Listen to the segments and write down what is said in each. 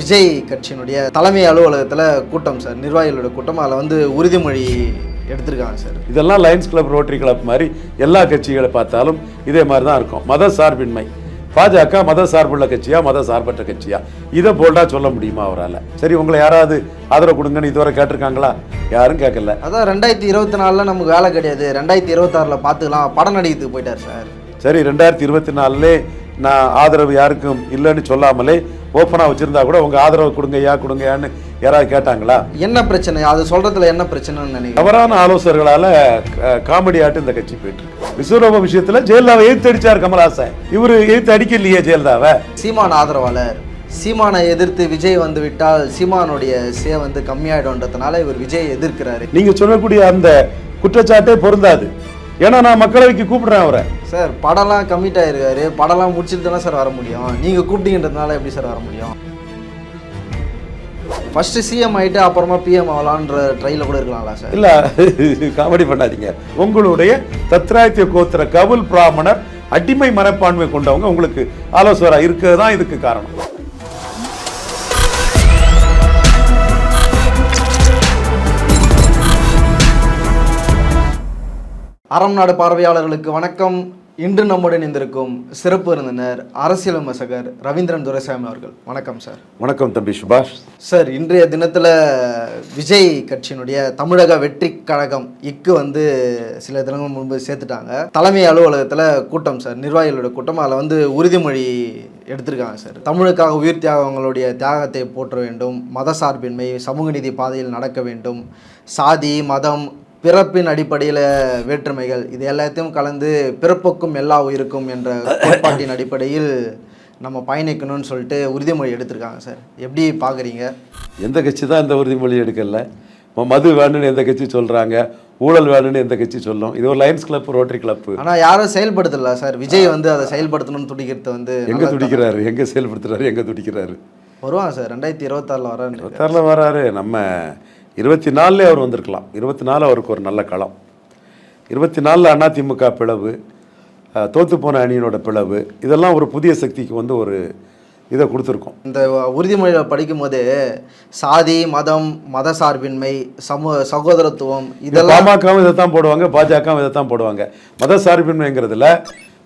விஜய் கட்சியினுடைய தலைமை அலுவலகத்தில் கூட்டம் சார். நிர்வாகிகளோட கூட்டம். அதில் வந்து உறுதிமொழி எடுத்திருக்காங்க சார். இதெல்லாம் லயன்ஸ் கிளப் ரோட்டரி கிளப் மாதிரி எல்லா கட்சிகளை பார்த்தாலும் இதே மாதிரி தான் இருக்கும். மத சார்பின்மை. பாஜக மத சார்புள்ள கட்சியா மத சார்பற்ற கட்சியா? இதை போல்டா சொல்ல முடியுமா அவரால்? சரி உங்களை யாராவது ஆதரவு கொடுங்கன்னு இதுவரை கேட்டிருக்காங்களா? யாரும் கேட்கல. அதான் ரெண்டாயிரத்தி இருபத்தி நாலில் நமக்கு வேலை கிடையாது. ரெண்டாயிரத்தி இருபத்தாறில் பார்த்துக்கலாம். படம் நடிக்கிறதுக்கு போயிட்டார் சார். சரி ரெண்டாயிரத்தி இருபத்தி நாலுலே நான் ஆதரவு யாருக்கும் இல்லைன்னு சொல்லாமலே ஓப்பனாக வச்சுருந்தா கூட உங்கள் ஆதரவு கொடுங்கய்யா கொடுங்கய்யான்னு யாராவது கேட்டாங்களா? என்ன பிரச்சனை? அது சொல்றதுல என்ன பிரச்சனைன்னு நினைக்கிறேன் தவறான ஆலோசகர்களால் காமெடி ஆட்டு இந்த கட்சி போயிட்டு விஸ்வரூப விஷயத்தில் ஜெயலலிதாவை எதிர்த்து அடிச்சார் கமல்ஹாசன். இவர் எதிர்த்து அடிக்கலையே ஜெயலலிதாவை. சீமான் ஆதரவாளர். சீமானை எதிர்த்து விஜய் வந்து விட்டால் சீமானுடைய சே வந்து கம்மியாயிடும்ன்றதுனால இவர் விஜய் எதிர்க்கிறாரு. நீங்க சொல்லக்கூடிய அந்த குற்றச்சாட்டே பொருந்தாது. ஏன்னா நான் மக்களவைக்கு கூப்பிடுறேன் அவரை. சார் படம்லாம் கம்மிட் ஆயிருக்காரு. படம்லாம் முடிச்சுட்டு தானே சார் வர முடியும். நீங்க கூப்பிட்டீங்கன்றதுனால எப்படி சார் வர முடியும்? ஃபர்ஸ்ட் சிஎம் ஆயிட்டு அப்புறமா பிஎம் ஆகலான்ற ட்ரைல கூட இருக்கலாம்ல சார். இல்ல காமெடி பண்ணாதீங்க. உங்களுடைய தத்ராயத்திய கோத்திர கவுல் பிராமணர் அடிமை மனப்பான்மை கொண்டவங்க உங்களுக்கு ஆலோசகராக இருக்கிறது தான் இதுக்கு காரணம். அறம் நாடு பார்வையாளர்களுக்கு வணக்கம். இன்று நம்முடன் இருந்திருக்கும் சிறப்பு விருந்தினர் அரசியல் விமர்சகர் ரவீந்திரன் துரைசாமி அவர்கள். வணக்கம் சார் வணக்கம் தம்பி சுபாஷ். சார் இன்றைய தினத்தில் விஜய் கட்சியினுடைய தமிழக வெற்றி கழகம் இக்கு வந்து சில தினங்கள் முன்பு சேர்த்துட்டாங்க. தலைமை அலுவலகத்தில் கூட்டம் சார் நிர்வாகிகளோட கூட்டம். அதில் வந்து உறுதிமொழி எடுத்திருக்காங்க சார் தமிழுக்காக உயிர் தியாகங்களுடைய தியாகத்தை போற்ற வேண்டும். மத சார்பின்மை சமூக நீதி பாதையில் நடக்க வேண்டும். சாதி மதம் பிறப்பின் அடிப்படையில் வேற்றுமைகள். இது எல்லாத்தையும் கலந்து பிறப்புக்கும் எல்லா உயிருக்கும் என்ற கோட்பாட்டின் அடிப்படையில் நம்ம பயணிக்கணும்னு சொல்லிட்டு உறுதிமொழி எடுத்திருக்காங்க சார். எப்படி பார்க்குறீங்க எந்த கட்சி தான் இந்த உறுதிமொழி எடுக்கல. ம- மது வேணும்னு எந்த கட்சி சொல்றாங்க ஊழல் வேணும்னு எந்த கட்சி சொல்லும். இது ஒரு லயன்ஸ் கிளப் ரோட்டரி கிளப் ஆனால் யாரும் செயல்படுத்தல சார். விஜய் வந்து அதை செயல்படுத்தணும்னு துடிக்கிறது வந்து எங்க. துடிக்கிறாரு? எங்க செயல்படுத்துறாரு? எங்க துடிக்கிறாரு? வருவாங்க சார். ரெண்டாயிரத்தி இருபத்தாறில் வரேன் இருபத்தாறில் வராரு. நம்ம இருபத்தி நாலுலே அவர் வந்திருக்கலாம். இருபத்தி நாலு அவருக்கு ஒரு நல்ல களம். இருபத்தி நாலில் அதிமுக பிளவு தோத்து போன அணியினோட பிளவு இதெல்லாம் ஒரு புதிய சக்திக்கு வந்து ஒரு இதை கொடுத்துருக்கோம். இந்த உறுதிமொழியில் படிக்கும்போது சாதி மதம் மத சார்பின்மை சமூக சகோதரத்துவம் இதெல்லாம் பாமகவும் இதை தான் போடுவாங்க பாஜகவும் இதை தான் போடுவாங்க. மத சார்பின்மைங்கிறதுல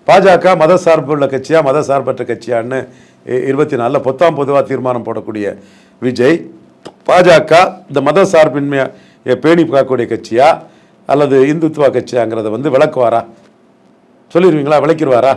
பாஜக மத சார்புள்ள கட்சியா மத சார்பற்ற கட்சியான்னு இருபத்தி நாலில் பொத்தாம் பொதுவாக தீர்மானம் போடக்கூடிய விஜய் பாஜக இந்த மத சார்பின்மையை பேணி காக்கக்கூடிய கட்சியா அல்லது இந்துத்துவா கட்சியாங்கிறத வந்து விளக்குவாரா? சொல்லிடுவீங்களா விளக்கிடுவாரா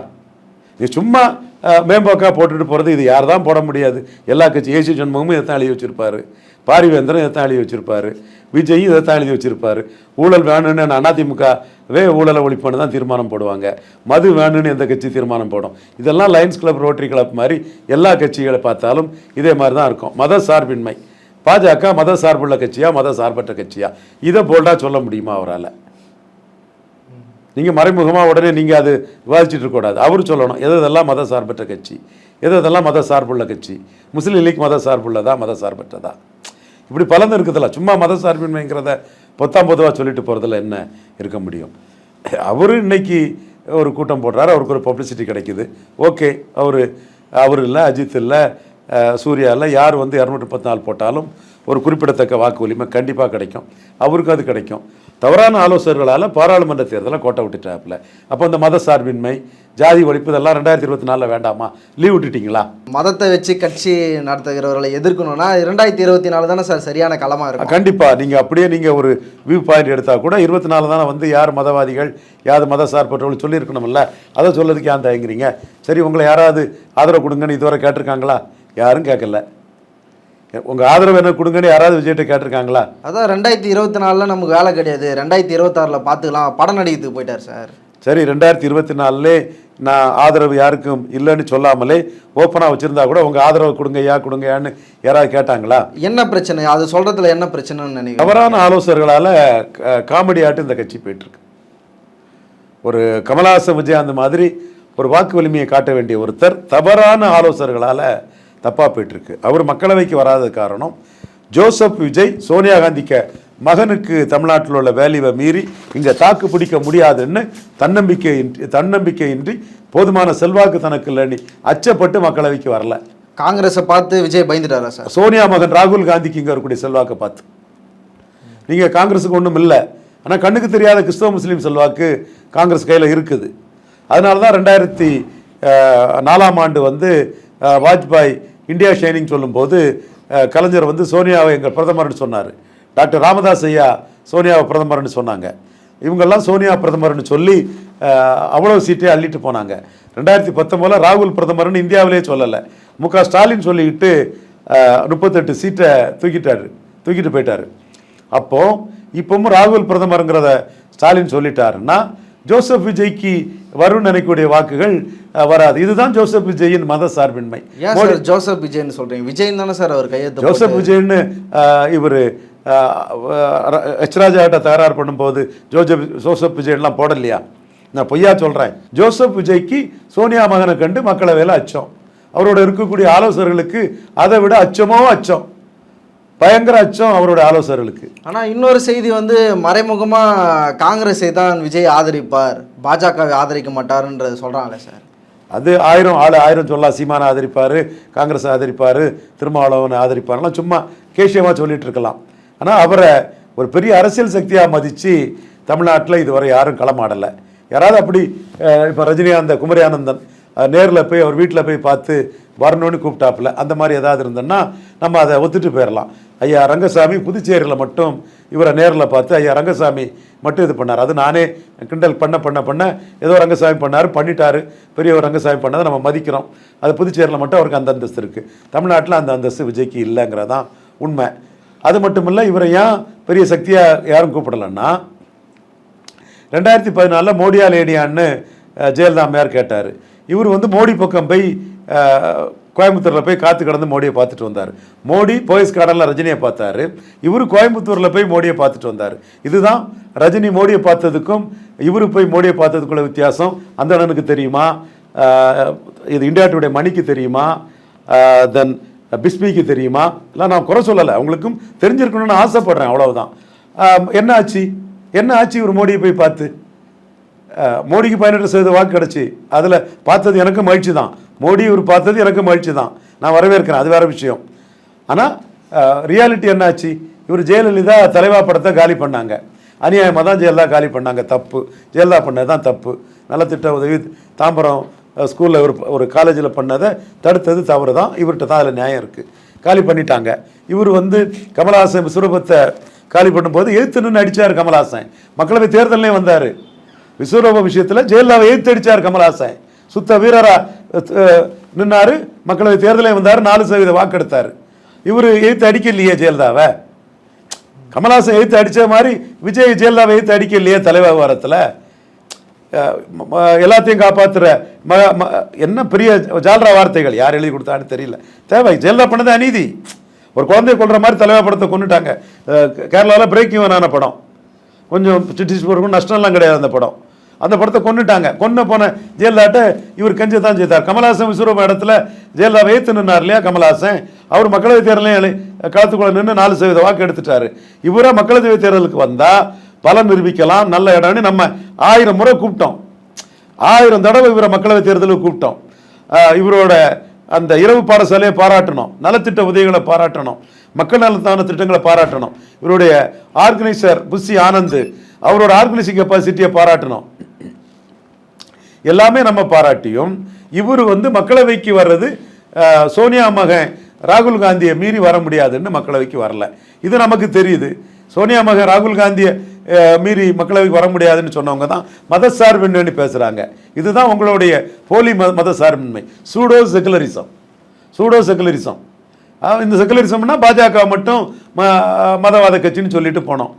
நீ சும்மா மேம்போக்காக மேம்போக்கா போட்டுட்டு போகிறது இது யார் தான் போட முடியாது. எல்லா கட்சி ஏசி ஜென்மமும் இதை தான் எழுதி வச்சிருப்பாரு. பாரிவேந்திரன் இதை தான் எழுதி வச்சிருப்பாரு. விஜயும் இதை தான் எழுதி வச்சிருப்பாரு. ஊழல் வேணும்னு அதிமுகவே ஊழலை ஒழிப்புன்னு தான் தீர்மானம் போடுவாங்க. மது வேணும்னு எந்த கட்சி தீர்மானம் போடும்? இதெல்லாம் லயன்ஸ் கிளப் ரோட்டரி கிளப் மாதிரி எல்லா கட்சிகளை பார்த்தாலும் இதே மாதிரி தான் இருக்கும். மத சார்பின்மை. பாஜக மத சார்புள்ள கட்சியா மத சார்பற்ற கட்சியா? இதை போல்டா சொல்ல முடியுமா அவரால்? நீங்கள் மறைமுகமாக உடனே நீங்கள் அது விவாதிச்சுட்டு இருக்கக்கூடாது அவர் சொல்லணும் எது இதெல்லாம் மத சார்பற்ற கட்சி? எது இதெல்லாம் மத சார்புள்ள கட்சி? முஸ்லீம் லீக் மத சார்புள்ளதா மத சார்பற்றதா? இப்படி பலந்து இருக்குதுல்ல. சும்மா மத சார்பின்மைங்கிறத பொத்தாம் பொதுவாக சொல்லிட்டு போகிறதுல என்ன இருக்க முடியும்? அவர் இன்னைக்கு ஒரு கூட்டம் போடுறாரு அவருக்கு ஒரு பப்ளிசிட்டி கிடைக்குது. ஓகே அவர் அவர் இல்லை அஜித் இல்லை அஹ், சூர்யா இல்லை யார் வந்து இரநூற்றி முப்பத்தி நாலு போட்டாலும் ஒரு குறிப்பிடத்தக்க வாக்கு வலிமை கண்டிப்பாக கிடைக்கும். அவருக்கு அது கிடைக்கும். தவறான ஆலோசகர்களால் பாராளுமன்ற தேர்தலை கோட்டை விட்டுட்டாப்புல. அப்போ இந்த மத சார்பின்மை ஜாதி ஒழிப்பு இதெல்லாம் ரெண்டாயிரத்தி இருபத்தி நாலில் வேண்டாமா? லீவ் விட்டுட்டீங்களா? மதத்தை வச்சு கட்சி நடத்துகிறவர்களை எதிர்க்கணும்னா ரெண்டாயிரத்தி இருபத்தி நாலு தானே சார் சரியான களமாக இருக்கும். கண்டிப்பா. நீங்க அப்படியே நீங்க ஒரு வியூ பாயிண்ட் எடுத்தா கூட இருபத்தி நாலு தானே வந்து யார் மதவாதிகள் யார் மத சார்பற்றவர்கள் சொல்லியிருக்கணும்ல? அதை சொல்லதுக்கு ஏன் தயங்குறீங்க? சரி உங்களை யாராவது ஆதரவு கொடுங்கன்னு இதுவரை கேட்டிருக்காங்களா? யாரும் கேட்கல. உங்க ஆதரவு என்ன கொடுங்கன்னு யாராவது விஜய்கிட்ட கேட்டிருக்காங்களா? அதான் ரெண்டாயிரத்தி இருபத்தி நாலில் நமக்கு வேலை கிடையாது. ரெண்டாயிரத்தி இருபத்தாறில் பார்த்துக்கலாம். படம் நடிக்கிறதுக்கு போயிட்டார் சார். சரி ரெண்டாயிரத்தி இருபத்தி நாலுலே நான் ஆதரவு யாருக்கும் இல்லைன்னு சொல்லாமலே ஓப்பனாக வச்சுருந்தா கூட உங்கள் ஆதரவு கொடுங்கய்யா கொடுங்கய்யான்னு யாராவது கேட்டாங்களா? என்ன பிரச்சனை? அது சொல்றதுல என்ன பிரச்சனைன்னு நினைக்கிறேன் தவறான ஆலோசகர்களால் காமெடி ஆட்டு இந்த கட்சி போயிட்டுருக்கு. ஒரு கமலஹாசன் விஜயகாந்த் மாதிரி ஒரு வாக்கு வலிமையை காட்ட வேண்டிய ஒருத்தர் தவறான ஆலோசகர்களால் தப்பாக போயிட்டுருக்கு. அவர் மக்களவைக்கு வராத காரணம் ஜோசப் விஜய் சோனியா காந்திக்க மகனுக்கு தமிழ்நாட்டில் உள்ள வேல்யூவை மீறி இங்கே தாக்கு பிடிக்க முடியாதுன்னு தன்னம்பிக்கை தன்னம்பிக்கையின்றி போதுமான செல்வாக்கு தனக்கு இல்லைன்னு அச்சப்பட்டு மக்களவைக்கு வரல. காங்கிரஸை பார்த்து விஜய் பயந்துட்டாரா சார்? சோனியா மகன் ராகுல் காந்திக்கு இங்கே இருக்கக்கூடிய செல்வாக்கை பார்த்து. நீங்கள் காங்கிரஸுக்கு ஒன்றும் இல்லை. ஆனால் கண்ணுக்கு தெரியாத கிறிஸ்தவ முஸ்லீம் செல்வாக்கு காங்கிரஸ் கையில் இருக்குது. அதனால தான் ரெண்டாயிரத்தி நாலாம் ஆண்டு வந்து வாஜ்பாய் இந்தியா ஷைனிங் சொல்லும்போது கலைஞர் வந்து சோனியாவை எங்கள் பிரதமர்னு சொன்னார். டாக்டர் ராமதாஸ் ஐயா சோனியாவை பிரதமர்னு சொன்னாங்க. இவங்கெல்லாம் சோனியா பிரதமர்னு சொல்லி அவ்வளோ சீட்டே அள்ளிட்டு போனாங்க. ரெண்டாயிரத்தி பத்தொம்போதில் ராகுல் பிரதமர்னு இந்தியாவிலே சொல்லலை. மு க ஸ்டாலின் சொல்லிக்கிட்டு முப்பத்தெட்டு சீட்டை தூக்கிட்டார் தூக்கிட்டு போயிட்டார். அப்போது இப்போவும் ராகுல் பிரதமருங்கிறத ஸ்டாலின் சொல்லிட்டாருன்னா ஜோசப் விஜய்க்கு வரும்னு நினைக்கக்கூடிய வாக்குகள் வராது. இதுதான் ஜோசப் விஜயின் மத சார்பின்மை. ஜோசப் விஜய்னு சொல்றீங்க? விஜய் தானே சார் அவர் கையெழுத்து ஜோசப் விஜய்னு இவர் எச் ராஜாட்ட தகராறு பண்ணும்போது ஜோசப் ஜோசப் விஜய்லாம் போடலையா? நான் பொய்யா சொல்கிறேன் ஜோசப் விஜய்க்கு சோனியா மகனை கண்டு மக்களவையில் அச்சம். அவரோட இருக்கக்கூடிய ஆலோசகர்களுக்கு அதை விட அச்சமோ அச்சம். பயங்கர அச்சம் அவரோட ஆலோசகர்களுக்கு. ஆனா இன்னொரு செய்தி வந்து மறைமுகமா காங்கிரஸை தான் விஜய் ஆதரிப்பார். பாஜகவை ஆதரிக்க மாட்டாருன்றது சொல்றாங்களே சார். அது ஆயிரம் ஆள் ஆயிரம் சொல்லலாம் சீமானை ஆதரிப்பார் காங்கிரஸ் ஆதரிப்பார் திருமாவளவனை ஆதரிப்பார்லாம் சும்மா கேஷியமாக சொல்லிட்டு இருக்கலாம். ஆனால் அவரை ஒரு பெரிய அரசியல் சக்தியாக மதித்து தமிழ்நாட்டில் இதுவரை யாரும் களமாடலை. யாராவது அப்படி இப்போ ரஜினிகாந்த குமரி ஆனந்தன் நேரில் போய் அவர் வீட்டில் போய் பார்த்து வரணும்னு கூப்பிட்டாப்புல. அந்த மாதிரி ஏதாவது இருந்ததுன்னா நம்ம அதை ஒத்துட்டு போயிடலாம் ஐயா ரங்கசாமி புதுச்சேரியில் மட்டும் இவரை நேரில் பார்த்து ஐயா ரங்கசாமி மட்டும் இது பண்ணார். அது நானே கிண்டல் பண்ண பண்ண பண்ண ஏதோ ரங்கசாமி பண்ணார் பண்ணிட்டாரு. பெரிய ஒரு ரங்கசாமி பண்ணதை நம்ம மதிக்கிறோம். அது புதுச்சேரியில் மட்டும் அவருக்கு அந்த அந்தஸ்து இருக்குது தமிழ்நாட்டில் அந்த அந்தஸ்து விஜய்க்கு இல்லைங்கிறதான் உண்மை. அது மட்டும் இல்லை இவரை ஏன் பெரிய சக்தியாக யாரும் கூப்பிடலன்னா ரெண்டாயிரத்தி பதினாலில் மோடியா லேடியான்னு ஜெயலலிதா அம்மையார் கேட்டார். இவர் வந்து மோடி பக்கம் போய் கோயம்புத்தூரில் போய் காத்து கடந்து மோடியை பார்த்துட்டு வந்தார். மோடி போயஸ் கார்டனில் ரஜினியை பார்த்தாரு. இவர் கோயம்புத்தூரில் போய் மோடியை பார்த்துட்டு வந்தார். இதுதான் ரஜினி மோடியை பார்த்ததுக்கும் இவர் போய் மோடியை பார்த்ததுக்குள்ள வித்தியாசம். அந்த அண்ணனுக்கு தெரியுமா? இது இந்தியா டுடே மணிக்கு தெரியுமா? தென் பிஸ்மிக்கு தெரியுமா? இல்லை நான் குறை சொல்லலை. அவங்களுக்கும் தெரிஞ்சிருக்கணும்னு ஆசைப்படுறேன். அவ்வளவுதான். என்ன ஆச்சு? என்ன ஆச்சு இவர் மோடியை போய் பார்த்து? மோடிக்கு பதினெட்டு சதவீத வாக்கு கிடச்சி. அதில் பார்த்தது எனக்கு மகிழ்ச்சி தான். மோடி இவர் பார்த்தது எனக்கு மகிழ்ச்சி தான். நான் வரவேற்கிறேன். அது வேற விஷயம். ஆனால் ரியாலிட்டி என்னாச்சு? இவர் ஜெயலலிதா தலைவா படத்தை காலி பண்ணாங்க. அநியாயமாக தான் ஜெயலலிதா காலி பண்ணாங்க. தப்பு. ஜெயலலிதா பண்ணது தான் தப்பு. நலத்திட்ட உதவி. தாம்பரம் ஸ்கூலில் ஒரு ஒரு காலேஜில் பண்ணதை தடுத்தது தவறு தான். இவர்கிட்ட தான் அதில் நியாயம் இருக்குது காலி பண்ணிட்டாங்க. இவர் வந்து கமலஹாசன் சுரூபத்தை காலி பண்ணும்போது எதிர்த்து நின்று அடித்தார் கமலஹாசன். மக்களவை தேர்தலே வந்தார். விஸ்வரூப விஷயத்தில் ஜெயலலிதாவை எதிர்த்து கமல்ஹாசன். சுத்த வீரரா நின்னார் நின்னாரு மக்களவை தேர்தலே வந்தார் நாலு சதவீத வாக்கெடுத்தார். இவர் எதிர்த்து அடிக்கலையே ஜெயலலிதாவை? கமல்ஹாசன் எதிர்த்து அடித்த மாதிரி விஜய் ஜெயலலிதாவை எதிர்த்து அடிக்கலையே தலைவர் வாரத்தில் எல்லாத்தையும் காப்பாற்றுற ம ம- என்ன பெரிய ஜால்ரா வார்த்தைகள்? யார் எழுதி கொடுத்தான்னு தெரியல. தேவை ஜெயலலிதா பண்ணது அநீதி. ஒரு குழந்தைய கொள்கிற மாதிரி தலைவா படத்தை கொண்டுட்டாங்க கேரளாவில் பிரேக் ஆன படம். கொஞ்சம் சிட்டிஸ் போகிறக்கும் நஷ்டம்லாம் கிடையாது அந்த படம். அந்த படத்தை கொண்டுட்டாங்க கொன்ன போன ஜெயலலிதாட்ட இவர் கெஞ்ச தான் செய்தார். கமலாசன் விஸ்வரூப இடத்துல ஜெயலலிதாவை ஏற்று நின்னார் இல்லையா கமலாசன் அவர் மக்களவைத் தேர்தலையும் களத்துக்குள்ள நின்று நாலு சதவீத வாக்கு எடுத்துட்டாரு. இவரா மக்களவைத் தேர்தலுக்கு வந்தால் பலன் நிரூபிக்கலாம் நல்ல இடம்னு நம்ம ஆயிரம் முறை கூப்பிட்டோம். ஆயிரம் தடவை இவரை மக்களவைத் தேர்தலுக்கு கூப்பிட்டோம். இவரோட அந்த இரவு பாடசாலையை பாராட்டணும். நலத்திட்ட உதவிகளை பாராட்டணும். மக்கள் நலத்தான திட்டங்களை பாராட்டணும். இவருடைய ஆர்கனைசர் புஷி ஆனந்த் அவரோட ஆர்கனைசிங் கெப்பாசிட்டியை பாராட்டணும். எல்லாமே நம்ம பாராட்டியும். இவர் வந்து மக்களவைக்கு வர்றது சோனியா மகன் ராகுல் காந்தியை மீறி வர முடியாதுன்னு மக்களவைக்கு வரல. இது நமக்கு தெரியுது. சோனியா மகன் ராகுல் காந்தியை மீறி மக்களவைக்கு வர முடியாதுன்னு சொன்னவங்க தான் மதசார்பின்மைன்னு பேசுகிறாங்க இதுதான் உங்களுடைய போலி மத மதசார்பின்மை சூடோ செகுலரிசம். Pseudo secularism. இந்த செகுலரிசம்னா பாஜக மட்டும் ம- மதவாத கட்சின்னு சொல்லிட்டு போனோம்.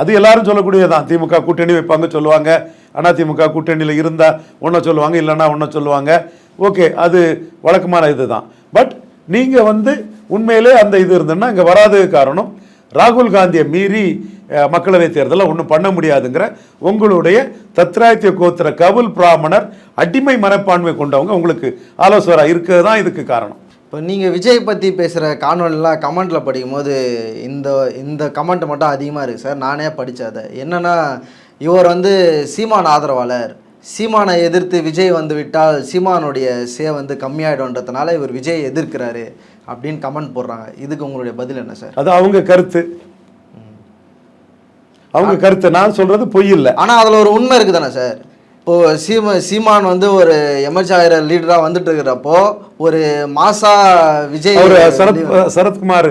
அது எல்லாரும் சொல்லக்கூடியதான் திமுக கூட்டணி வைப்பாங்க சொல்லுவாங்க. அதிமுக கூட்டணியில் இருந்தால் ஒன்றை சொல்லுவாங்க இல்லைன்னா ஒன்றை சொல்லுவாங்க. ஓகே அது வழக்கமான இது தான் பட் நீங்கள் வந்து உண்மையிலே அந்த இது இருந்ததுன்னா இங்கே வராதது காரணம். ராகுல் காந்தியை மீறி மக்களவை மக்களவைத் தேர்தலில் ஒன்றும் பண்ண முடியாதுங்கிற உங்களுடைய தத்ராயத்திய கோத்திர கவுல் பிராமணர் அடிமை மனப்பான்மை கொண்டவங்க உங்களுக்கு ஆலோசகராக இருக்கிறது தான் இதுக்கு காரணம். இப்போ நீங்கள் விஜய் பற்றி பேசுகிற காணொலிலாம் கமெண்ட்டில் படிக்கும்போது இந்த இந்த கமெண்ட் மட்டும் அதிகமாக இருக்குது சார். நானே படித்தேன் அதை. இவர் வந்து சீமான் ஆதரவாளர். சீமானை எதிர்த்து விஜய் வந்து விட்டால் சீமானுடைய சே வந்து கம்மியாயிடும்ன்றதுனால இவர் விஜய் எதிர்க்கிறாரு அப்படின்னு கமெண்ட் போடுறாங்க. இதுக்கு உங்களுடைய பதில் என்ன சார்? அது அவங்க கருத்து. அவங்க கருத்து. நான் சொல்றது பொய் இல்லை. ஆனா அதுல ஒரு உண்மை இருக்கு தானே சார்? இப்போ சீம சீமான் வந்து ஒரு எமர்ஜி ஆகிற லீடரா வந்துட்டு இருக்கிறப்போ ஒரு மாசா விஜய் அவர் சரத் சரத்குமார்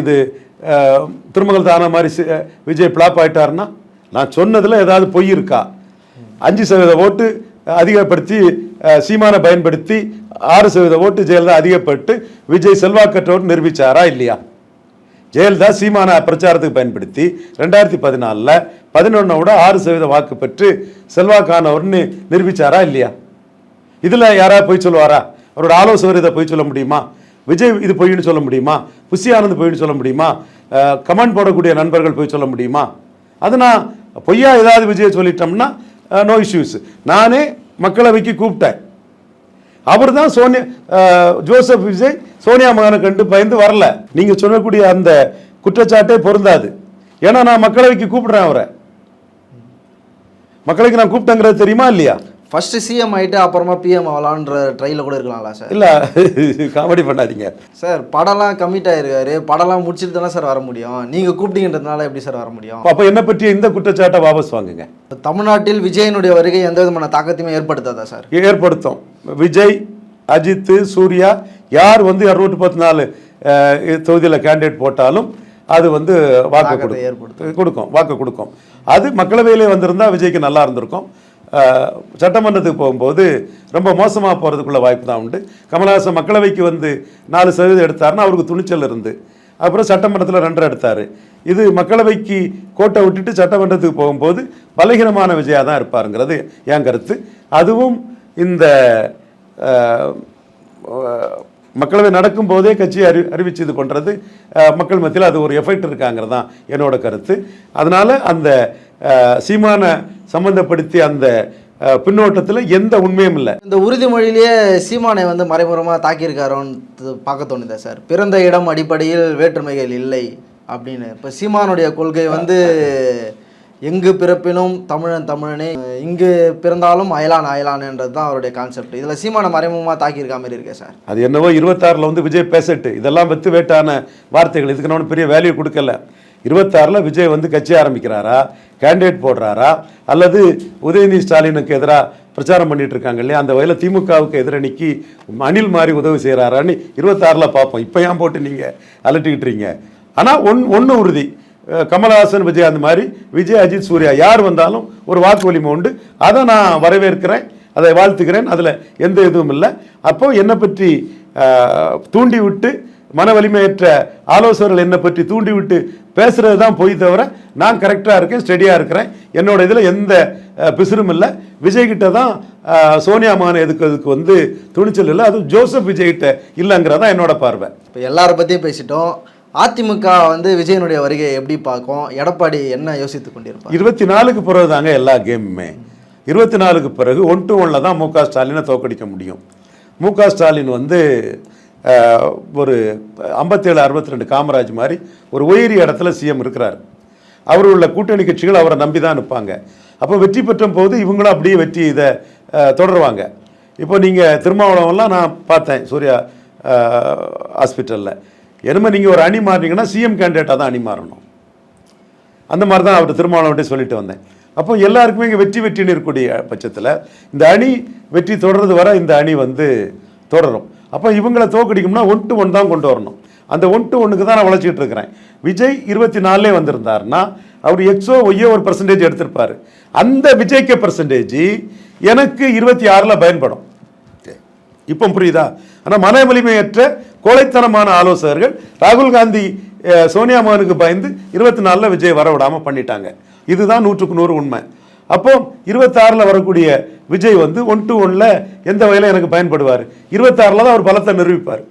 இது திருமகள் தான மாதிரி விஜய் பிளாப் ஆயிட்டாருன்னா நான் சொன்னதில் ஏதாவது பொய் இருக்கா? அஞ்சு சதவீத ஓட்டு அதிகப்படுத்தி சீமானை பயன்படுத்தி ஆறு சதவீத ஓட்டு ஜெயலலிதா அதிகப்பட்டு விஜய் செல்வாக்கற்றோடு நிரூபித்தாரா இல்லையா? ஜெயலலிதா சீமான பிரச்சாரத்துக்கு பயன்படுத்தி ரெண்டாயிரத்தி பதினாலில் பதினொன்னை விட ஆறு சதவீத வாக்கு பெற்று செல்வாக்கானவர்னு நிரூபிச்சாரா இல்லையா? இதில் யாராவது போய் சொல்லுவாரா? அவரோட ஆலோசகர் இதை போய் சொல்ல முடியுமா? விஜய் இது பொய்ன்னு சொல்ல முடியுமா? புஷி ஆனந்த் பொய்ன்னு சொல்ல முடியுமா? கமெண்ட் போடக்கூடிய நண்பர்கள் போய் சொல்ல முடியுமா? அது நான் பொய்யா ஏதாவது விஜயை சொல்லிட்டோம்னா நோ இஷ்யூஸ் நானே மக்களவைக்கு கூப்பிட்டேன். அவர் தான் சோனியா ஜோசப் விஜய் சோனியா மகனை கண்டு பயந்து வரல. நீங்கள் சொல்லக்கூடிய அந்த குற்றச்சாட்டே பொருந்தாது. ஏன்னா நான் மக்களவைக்கு கூப்பிடுறேன் அவரை. மக்களுக்கு நான் கூப்பிட்டேங்கிறது தெரியுமா இல்லையா? ஃபர்ஸ்ட் சிஎம் ஆயிட்டு அப்புறமா பிஎம் ஆகலான்ற ட்ரைல கூட இருக்கலாம்ல சார் இல்ல காமெடி பண்ணாதீங்க. சார் படம்லாம் கமிட் ஆயிருக்காரு. படம்லாம் முடிச்சுட்டு தானே சார் வர முடியும். நீங்க கூப்பிட்டீங்கன்றதுனால எப்படி சார் வர முடியும்? அப்ப என்ன பற்றிய இந்த குற்றச்சாட்டை வாபஸ் வாங்குங்க. தமிழ்நாட்டில் விஜயனுடைய வருகை எந்த விதமான தாக்கத்தையுமே ஏற்படுத்தாதா சார் ஏற்படுத்தும். விஜய் அஜித் சூர்யா யார் வந்து இரநூத்தி பத்து நாலு தொகுதியில் கேண்டிடேட் போட்டாலும் அது வந்து வாக்கு கொடுக்கும். கொடுக்கும் வாக்கு கொடுக்கும். அது மக்களவையிலே வந்திருந்தா விஜய்க்கு நல்லா இருந்திருக்கும். சட்டமன்றத்துக்கு போகும்போது ரொம்ப மோசமாக போகிறதுக்குள்ள வாய்ப்பு தான் உண்டு. கமலஹாசன் மக்களவைக்கு வந்து நாலு சதவீதம் எடுத்தாருன்னா அவருக்கு துணிச்சல் இருந்து. அப்புறம் சட்டமன்றத்தில் ரெண்டரை எடுத்தார். இது மக்களவைக்கு கோட்டை விட்டுட்டு சட்டமன்றத்துக்கு போகும்போது பலகீனமான விஜயா தான் இருப்பாருங்கிறது என் கருத்து. அதுவும் இந்த மக்களவை நடக்கும் போதே கட்சி அறி அறிவிச்சு இது பண்ணுறது மக்கள் மத்தியில் அது ஒரு எஃபெக்ட் இருக்காங்கிறது தான் என்னோட கருத்து. அதனால் அந்த சீமான சம்பந்தப்படுத்தி அந்த பின்னோட்டத்தில் எந்த உண்மையும் இல்லை. இந்த உறுதிமொழியிலேயே சீமானை வந்து மறைமுகமாக தாக்கியிருக்காரோன்னு பார்க்க தோணுதா சார்? பிறந்த இடம் அடிப்படையில் வேற்றுமைகள் இல்லை அப்படின்னு. இப்போ சீமானுடைய கொள்கை வந்து எங்கு பிறப்பினும் தமிழன் தமிழனே இங்கு பிறந்தாலும் அயலான் அயலான்ன்றது தான் அவருடைய கான்செப்ட் இதில் சீமானை மறைமுகமாக தாக்கியிருக்க மாதிரி இருக்கே சார். அது என்னவோ இருபத்தாறில் வந்து விஜய் பேசட்டு இதெல்லாம் வெத்து வேட்டான வார்த்தைகள் இதுக்கு நான் பெரிய வேல்யூ கொடுக்கல. இருபத்தாறில் விஜய் வந்து கட்சி ஆரம்பிக்கிறாரா? கேண்டிடேட் போடுறாரா? அல்லது உதயநிதி ஸ்டாலினுக்கு எதிராக பிரச்சாரம் பண்ணிட்டு இருக்காங்க இல்லையா? அந்த வகையில் திமுகவுக்கு எதிரணிக்கு அணில் மாதிரி உதவி செய்கிறாரான்னு இருபத்தாறில் பார்ப்போம். இப்போ ஏன் போட்டு நீங்கள் அலட்டிக்கிட்டுறீங்க ஆனால் ஒன் ஒன்று உறுதி. கமலஹாசன் விஜய் அந்த மாதிரி விஜய் அஜித் சூர்யா யார் வந்தாலும் ஒரு வாக்கு வலிமை உண்டு. அதை நான் வரவேற்கிறேன். அதை வாழ்த்துக்கிறேன் அதில் எந்த இதுவும் இல்லை. அப்போ என்னை பற்றி தூண்டிவிட்டு தூண்டி விட்டு மன வலிமையற்ற ஆலோசகர்கள் என்னை பற்றி தூண்டிவிட்டு பேசுறது தான் போய் தவிர நான் கரெக்டாக இருக்கேன் ஸ்டெடியாக இருக்கிறேன். என்னோட இதில் எந்த அஹ், பிசுறும் இல்லை. விஜய்கிட்ட தான் சோனியா மகன் எதுக்கு வந்து துணிச்சல் இல்லை. அதுவும் ஜோசப் விஜய்கிட்ட இல்லைங்கிறதான் என்னோட பார்வை. இப்போ எல்லாரை பற்றியும் பேசிட்டோம். அதிமுக வந்து விஜயனுடைய வருகையை எப்படி பார்க்கும்? எடப்பாடி என்ன யோசித்து கொண்டிருப்பார்? இருபத்தி நாலுக்கு பிறகு தாங்க எல்லா கேமுமே. இருபத்தி நாலுக்கு பிறகு ஒன் டு ஒன்ல தான் மு க ஸ்டாலினை தோக்கடிக்க முடியும். மு க ஸ்டாலின் வந்து ஒரு ஐம்பத்தேழு அறுபத்தி ரெண்டு காமராஜ் மாதிரி ஒரு உயரிய இடத்துல சிஎம் இருக்கிறார். அவர் உள்ள கூட்டணி கட்சிகள் அவரை நம்பி தான் நிற்பாங்க. அப்போ வெற்றி பெற்ற போது இவங்களும் அப்படியே வெற்றி இதை தொடருவாங்க. இப்போ நீங்கள் திருமாவளவெல்லாம் நான் பார்த்தேன் சூர்யா ஹாஸ்பிட்டலில். என்னமே நீங்கள் ஒரு அணி மாறினீங்கன்னா சிஎம் கேண்டிடேட்டாக தான் அணி மாறணும். அந்த மாதிரி தான் அவர் திருமாவளவன்ட்டே சொல்லிட்டு வந்தேன். அப்போ எல்லாருக்குமே இங்கே வெற்றி வெற்றின்னு இருக்கக்கூடிய பட்சத்தில் இந்த அணி வெற்றி தொடர்றது வர இந்த அணி வந்து தொடரும். அப்போ இவங்களை தோக்கடிக்கணும்னா ஒன் டு ஒன் தான் கொண்டு வரணும். அந்த ஒன் டு ஒன்றுக்கு தான் நான் உழைச்சிட்டு இருக்கிறேன். விஜய் இருபத்தி நாலுலே வந்திருந்தாருன்னா அவர் எக்ஸோ ஒய்யோ ஒரு பர்சன்டேஜ் எடுத்திருப்பாரு. அந்த விஜய்க்கு பர்சன்டேஜ் எனக்கு இருபத்தி ஆறில் பயன்படும். இப்போ புரியுதா? ஆனால் மன வலிமையற்ற கோழைத்தனமான ஆலோசகர்கள் ராகுல் காந்தி சோனியா மகனுக்கு பயந்து இருபத்தி நாலில் விஜய் வர விடாம பண்ணிட்டாங்க. இதுதான் நூற்றுக்கு நூறு உண்மை. அப்போ இருபத்தாறில் வரக்கூடிய விஜய் வந்து ஒன் டு ஒன்ல எந்த வகையில் எனக்கு பயன்படுவார்? இருபத்தாறில் தான் அவர் பலத்தை நிரூபிப்பார்.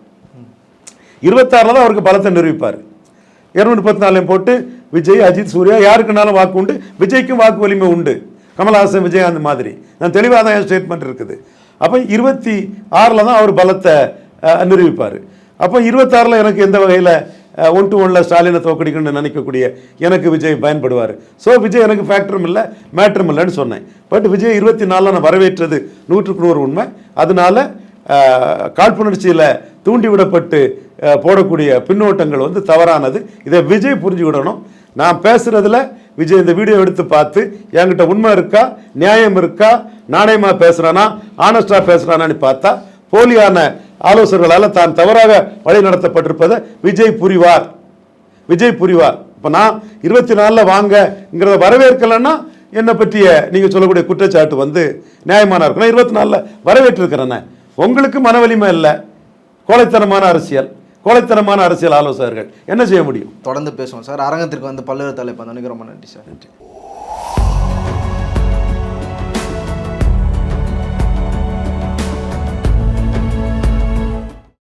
இருபத்தாறில் தான் அவருக்கு பலத்தை நிரூபிப்பார். இருநூற்றி பத்து நாலையும் போட்டு விஜய் அஜித் சூர்யா யாருக்குனாலும் வாக்கு உண்டு விஜய்க்கும் வாக்கு வலிமை உண்டு. கமல்ஹாசன் விஜயகாந்த் மாதிரி. நான் தெளிவாக தான் என் ஸ்டேட்மெண்ட் இருக்குது. அப்போ இருபத்தி ஆறில் தான் அவர் பலத்தை நிரூபிப்பார். அப்போ இருபத்தாறில் எனக்கு எந்த வகையில் ஒன் டு ஒன்ல ஸ்டாலினை தோக்கடிக்கணும்னு நினைக்கக்கூடிய எனக்கு விஜய் பயன்படுவார். ஸோ விஜய் எனக்கு ஃபேக்டரும் இல்லை மேட்டரும் இல்லைன்னு சொன்னேன். பட் விஜய் இருபத்தி நாலில் நான் வரவேற்றது நூற்றுக்கு நூறு உண்மை. அதனால காழ்ப்புணர்ச்சியில் தூண்டிவிடப்பட்டு போடக்கூடிய பின்னோட்டங்கள் வந்து தவறானது. இதை விஜய் புரிஞ்சுக்கிடணும். நான் பேசுகிறதுல விஜய் இந்த வீடியோ எடுத்து பார்த்து என்கிட்ட உண்மை இருக்கா? நியாயம் இருக்கா? நாணயமாக பேசுகிறானா ஆனஸ்டாக பேசுகிறானான்னு பார்த்தா போலியான ஆலோசகர்களால் தான் தவறாக வழி நடத்தப்பட்டிருப்பதை விஜய் புரிவார். விஜய் புரிவார். இப்போ நான் இருபத்தி நாலில் வாங்கங்கிறத வரவேற்கலைன்னா என்னை பற்றிய நீங்கள் சொல்லக்கூடிய குற்றச்சாட்டு வந்து நியாயமான இருக்கும். நான் இருபத்தி நாலில் வரவேற்றிருக்கிறேனே. உங்களுக்கு மன வலிமை இல்லை. கோழைத்தனமான அரசியல். கோழைத்தனமான அரசியல் ஆலோசகர்கள். என்ன செய்ய முடியும்? தொடர்ந்து பேசுவோம் சார். அரங்கத்திற்கு வந்து பல்வேறு தலைப்பு வந்து ரொம்ப நன்றி சார். நன்றி.